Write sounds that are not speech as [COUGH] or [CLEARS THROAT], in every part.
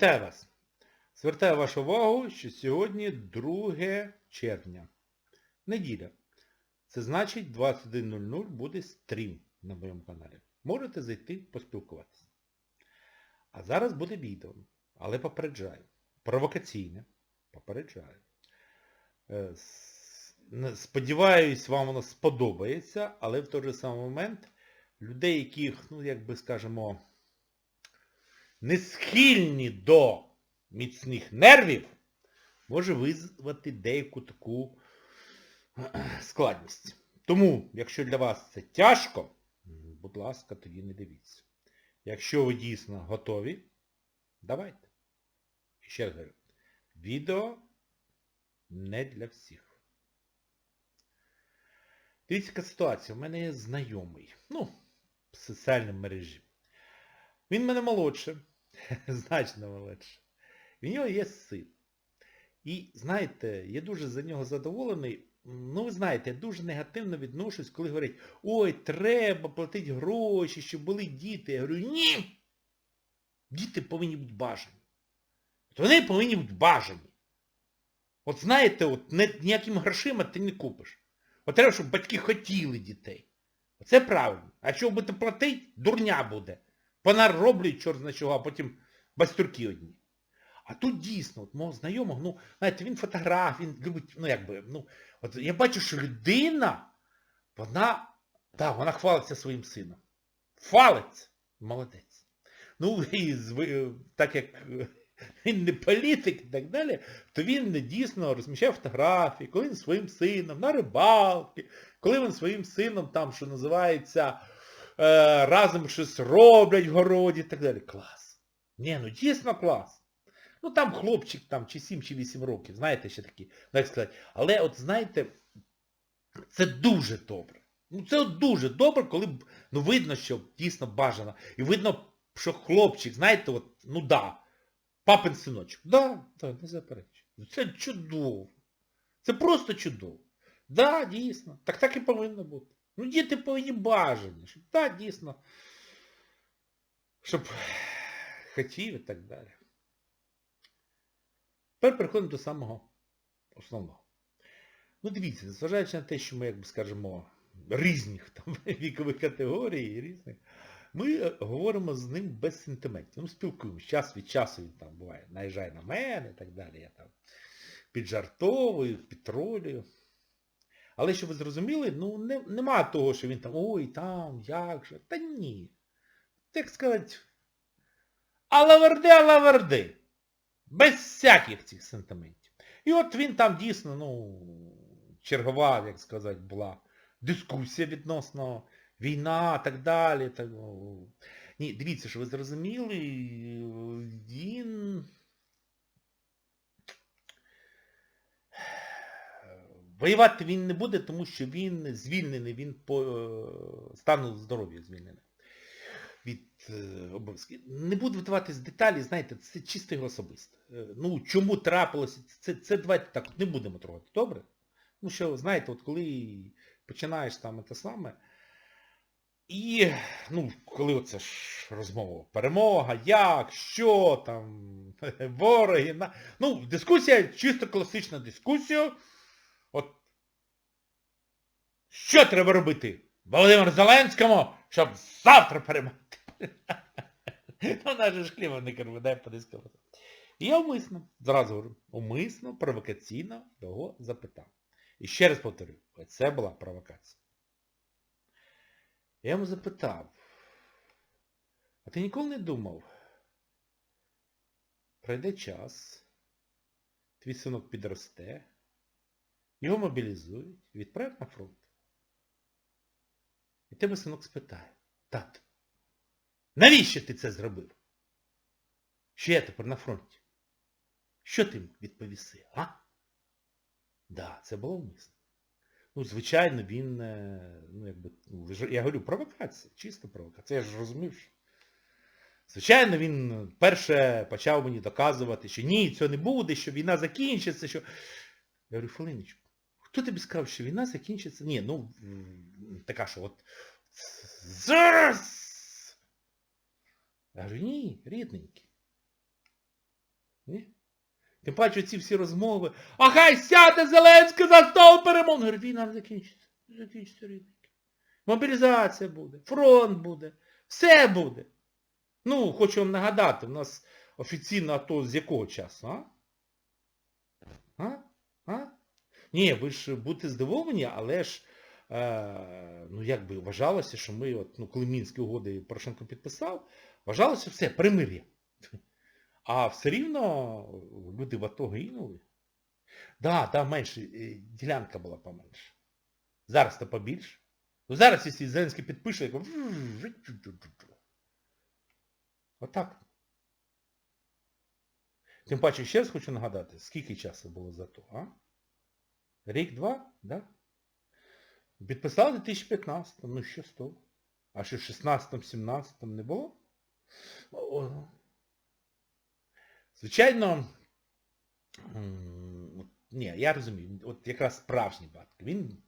Вітаю вас! Звертаю вашу увагу, що сьогодні 2 червня. Неділя. Це значить 21.00 буде стрім на моєму каналі. Можете зайти поспілкуватися. А зараз буде відео, але попереджаю. Провокаційне. Попереджаю. Е, Сподіваюсь, вам воно сподобається, але в той же самий момент людей, яких, ну, як би скажемо, не схильні до міцних нервів, може визвати деяку таку [CLEARS THROAT] складність. Тому, якщо для вас це тяжко, будь ласка, тоді не дивіться. Якщо ви дійсно готові, давайте. І ще раз говорю, відео не для всіх. Дивіться, яка ситуація. У мене є знайомий. Ну, в соціальній мережі. Він мене молодше. [LAUGHS] Значно молодше. В нього є син. І, знаєте, я дуже за нього задоволений. Ну, ви знаєте, я дуже негативно відношусь, коли говорять, ой, треба платити гроші, щоб були діти. Я говорю, ні! Діти повинні бути бажані. От вони повинні бути бажані. От знаєте, от не, ніякими грошима ти не купиш. От треба, щоб батьки хотіли дітей. Оце правильно. А якщо будете платити, дурня буде. Понароблюють чорт зна чого, а потім бастюрки одні. А тут дійсно, от мого знайомого, ну, знаєте, він фотограф, він любить, ну якби, ну, от я бачу, що людина, вона, так, вона хвалиться своїм сином. Хвалиться. Молодець. Ну, і так як е, він не політик і так далі, то він не дійсно розміщає фотографії, коли він своїм сином на рибалки, коли він своїм сином там, що називається, е, разом щось роблять в городі і так далі. Клас. Ні, ну дійсно клас. Ну там хлопчик там чи 7, чи 8 років, знаєте, ще такі, як сказати. Але от знаєте, це дуже добре. Ну це от дуже добре, коли ну видно, що дійсно бажано. І видно, що хлопчик, знаєте, от, ну да, папин синочок. Да, да, не заперечую. Ну, Це чудово. Це просто чудово. Да, дійсно. Так так і повинно бути. Ну діти повинні бажані. Щоб, да, дійсно. Щоб хотів і так далі. Тепер переходимо до самого основного. Ну дивіться, незважаючи на те, що ми, як би скажемо, різних там [LAUGHS] вікових категорій, різних, ми е, говоримо з ним без сентиментів. Ну, спілкуємося. Час від часу він там буває, наїжджає на мене і так далі. Я там піджартовую, підтролюю. Але щоб ви зрозуміли, ну не, нема того, що він там, ой, там, як же. Та ні. Так сказати, алаверди, алаверди. Без всяких цих сентиментів. І от він там дійсно, ну, чергова, як сказати, була дискусія відносно війна, так далі. Так. Ні, дивіться, що ви зрозуміли, він... Воювати він не буде, тому що він звільнений, він по е, стану здоров'я звільнений від е, обов'язків. Не буду вдаватись деталі, знаєте, це чисто його особисте. Е, Ну, чому трапилося, це, це давайте так не будемо трогати, добре? Ну що, знаєте, от коли починаєш там те саме, і, ну, коли оце ж розмова, перемога, як, що там, [LAUGHS] вороги, на... ну, дискусія, чисто класична дискусія. От, що треба робити Володимиру Зеленському, щоб завтра перемогти? [LAUGHS] Ну, наш ж хлібник дай подискувати. І я умисно, зразу говорю, умисно, провокаційно його запитав. І ще раз повторю, це була провокація. Я йому запитав, а ти ніколи не думав, пройде час, твій синок підросте, його мобілізують, відправять на фронт. І тебе синок спитає, тато, навіщо ти це зробив? Що я тепер на фронті? Що ти відповіси, а? Да, це було вмисно. Ну, звичайно, він, е, ну, якби, ну, я говорю, провокація, чиста провокація. Я ж розумів, що... Звичайно, він перше почав мені доказувати, що ні, цього не буде, що війна закінчиться, що... Я говорю, Филиничку, хто тобі сказав, що війна закінчиться? Ні, ну, така, що от зараз. Я говорю, ні, рідненький. Ні? Тим паче ці всі розмови. А хай сяде Зеленський за стол перемовин. Говорю, війна закінчиться. Закінчиться рідники. Мобілізація буде, фронт буде, все буде. Ну, хочу вам нагадати, у нас офіційно АТО з якого часу, а? А? А? Ні, ви ж будете здивовані, але ж, е, ну якби вважалося, що ми, от, ну, коли Мінські угоди Порошенко підписав, вважалося все, примир'я. А все рівно люди в АТО гинули. Да, там менше, е, ділянка була поменше. Зараз то побільше. Ну зараз, якщо Зеленський підпише, я кажу, Отак. Тим паче, ще раз хочу нагадати, скільки часу було за то, а? Рік-два, да? Підписали в 2015, ну що з того? А що в 16-17 не було? Звичайно, ні, я розумію, от якраз справжній батько. Він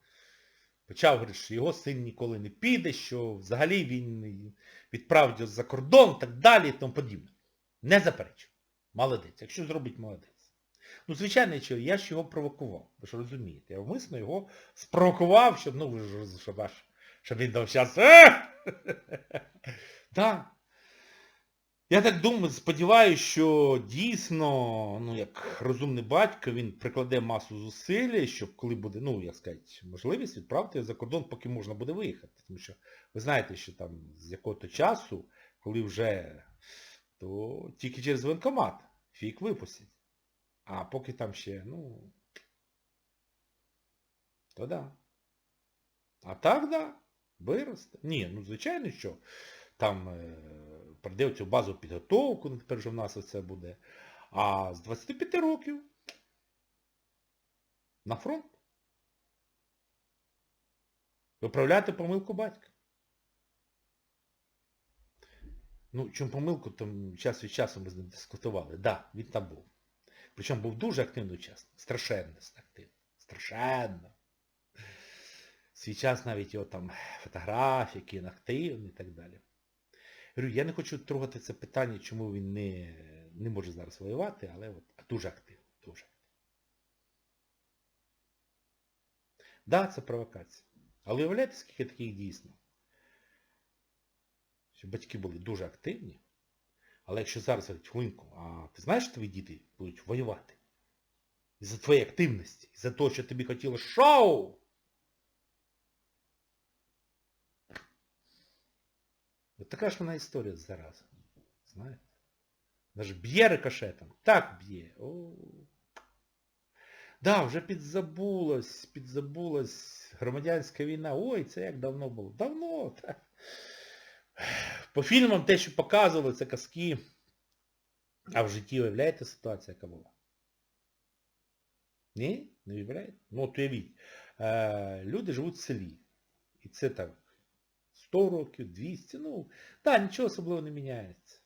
почав говорити, що його син ніколи не піде, що взагалі він відправить за кордон, так далі і тому подібне. Не заперечу. Молодець. Якщо зробить молодець. Ну, звичайно, я ж його провокував. Ви ж розумієте, я вмисно його спровокував, щоб, ну, ви ж щоб, аж, щоб він дав час. Так. Я так думаю, сподіваюся, що дійсно, ну, як розумний батько, він прикладе масу зусиль, щоб коли буде, ну, як сказати, можливість відправити за кордон, поки можна буде виїхати. Тому що ви знаєте, що там з якого-то часу, коли вже, то тільки через воєнкомат фік випустять. А поки там ще, ну, то да. А так, да, виросте. Ні, ну звичайно, що там е, пройде цю базу підготовку, ну тепер вже в нас це буде. А з 25 років на фронт. Виправляти помилку батька. Ну, чому помилку, там час від часу ми з ним дискутували. Так, да, він там був. Причому був дуже активний учасник. Страшенно активний. Страшенно. Свій час навіть його там фотографії, він активний і так далі. Говорю, я не хочу трогати це питання, чому він не, не може зараз воювати, але от, дуже активний. Дуже. Так, да, це провокація. Але уявляєте, скільки таких дійсно? Що батьки були дуже активні. Але якщо зараз говорять, хвилинку, а ти знаєш, що твої діти будуть воювати? Із-за твоєї активності, із-за того, що тобі хотіло шоу. От така ж вона історія зараз. Знаєте? Вона ж б'є рикошетом. Так б'є. Да, вже підзабулась, підзабулась громадянська війна. Ой, це як давно було. Давно, так. По фільмам те, що показували, це казки. А в житті уявляєте ситуація, яка була? Ні? Не уявляєте? Ну от уявіть. Е, люди живуть в селі. І це так 100 років, 200, ну, так, нічого особливо не міняється.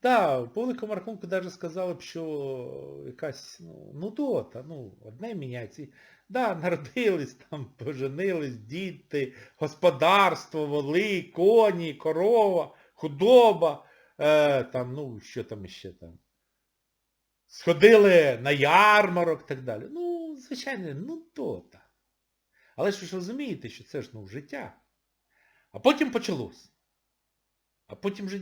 Так, по великому рахунку навіть сказали б, що якась, ну, нудота, ну, одне міняється. Да, народились, там, поженились, діти, господарство, воли, коні, корова, худоба, е, там, ну, що там іще там. Сходили на ярмарок і так далі. Ну, звичайно, нудота. Але ж ви ж розумієте, що це ж, ну, життя. А потім почалось. А потім же,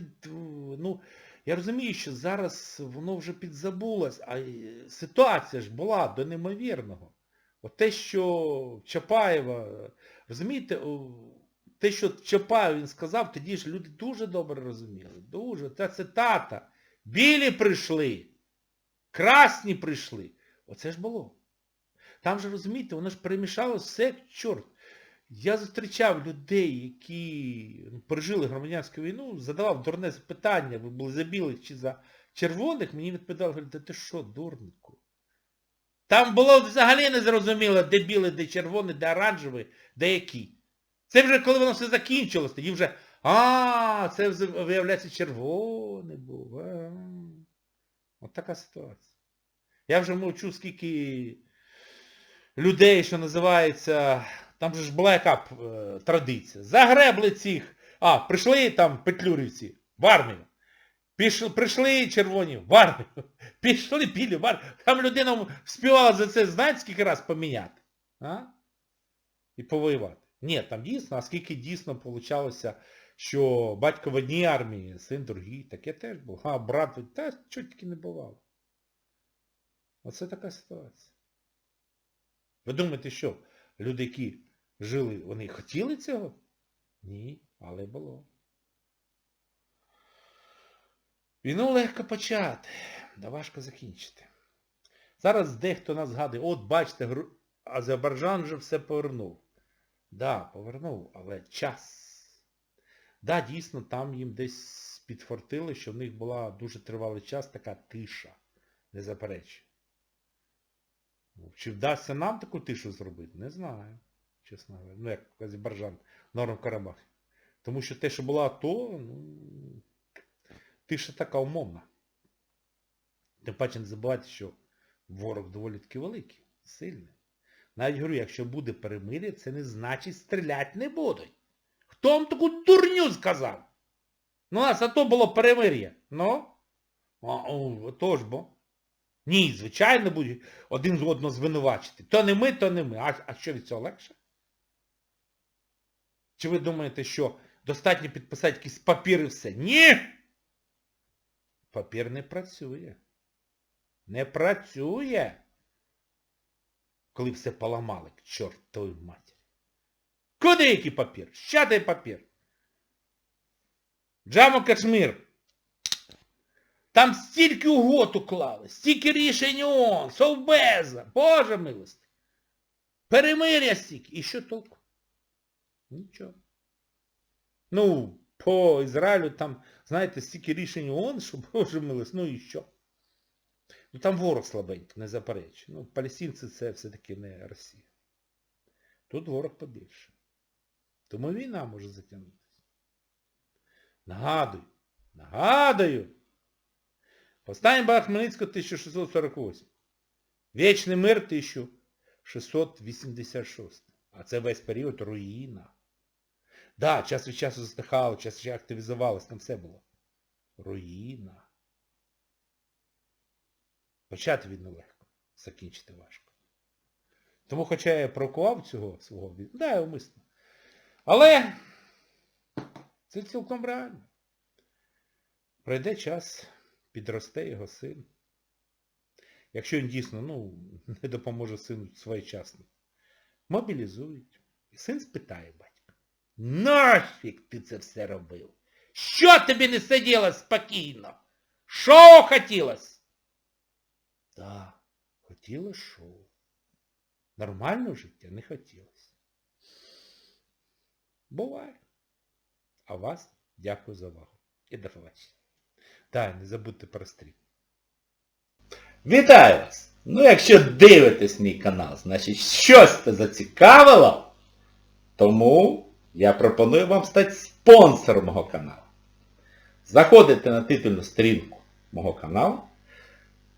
ну, я розумію, що зараз воно вже підзабулось, а ситуація ж була до неймовірного. От те, що Чапаєва, розумієте, те, що Чапаєв він сказав, тоді ж люди дуже добре розуміли. Дуже. Та цитата. Білі прийшли, красні прийшли. Оце ж було. Там же, розумієте, воно ж перемішалося все чорт. Я зустрічав людей, які пережили громадянську війну, задавав дурне запитання, ви були за білих чи за червоних, мені відповідали, говорять, ти що, дурнику? Там було взагалі не зрозуміло, де білий, де червоний, де оранжевий, де який. Це вже коли воно все закінчилось, тоді вже, а, це виявляється червоний був. От така ситуація. Я вже мовчу, скільки людей, що називається... Там же ж була яка е, традиція. Загребли цих. А, прийшли там петлюрівці в армію. Пішли, прийшли червоні в армію. Пішли білі армію. Там людина співала за це, знаєте, скільки раз поміняти? А? І повоювати. Ні, там дійсно, а скільки дійсно получалося, що батько в одній армії, син в другій, таке теж було. А брат, та чого тільки не бувало. Оце така ситуація. Ви думаєте, що люди, які жили, вони хотіли цього? Ні, але було. Війну легко почати, да важко закінчити. Зараз дехто нас згадує, от бачите, Азербайджан вже все повернув. Да, повернув, але час. Да, дійсно, там їм десь підфортили, що в них була дуже тривалий час така тиша. Не заперечую. Ну, Чи вдасться нам таку тишу зробити? Не знаю, чесно говоря. Ну, як Азербайджан, Норм Карабах. Тому що те, що було АТО, ну, тиша така умовна. Тим паче не забувайте, що ворог доволі таки великий, сильний. Навіть говорю, якщо буде перемир'я, це не значить стріляти не будуть. Хто вам таку дурню сказав? Ну, у нас АТО було перемир'я. Ну? А, ж бо. Ні, звичайно, будуть один з одного звинувачити. То не ми, то не ми. А, а що від цього легше? Чи ви думаєте, що достатньо підписати якийсь папір і все? Ні! Папір не працює. Не працює. Коли все поламали, к чортовій матері. Куди який папір? Що той папір? Джамо Кашмір. Там стільки угод уклали, стільки рішень ООН, Совбеза, Боже милости. Перемир'я стільки. І що толку? Нічого. Ну, по Ізраїлю там, знаєте, стільки рішень ООН, що, [LAUGHS] Боже милости, ну і що? Ну там ворог слабенький, не заперечую. Ну, палестинці це все-таки не Росія. Тут ворог побільше. Тому війна може затягнутися. Нагадую, нагадую. Повстання Бага Хмельницького 1648. Вічний мир 1686. А це весь період руїна. Да, час від часу затихало, час від часу активізувалось, там все було. Руїна. Почати війну легко, закінчити важко. Тому хоча я прокував цього свого да, я умисно. Але це цілком реально. Пройде час, підросте його син. Якщо він дійсно ну, не допоможе сину своєчасно. Мобілізують. І син спитає батька. Нафік ти це все робив? Що тобі не сиділо спокійно? Що хотілось? Так, хотіло шоу. Нормального життя не хотілося. Буває. А вас дякую за увагу. І до побачення. Так, не забудьте про стрім. Вітаю вас! Ну, якщо дивитесь мій канал, значить щось це зацікавило, тому я пропоную вам стати спонсором мого каналу. Заходите на титульну сторінку мого каналу,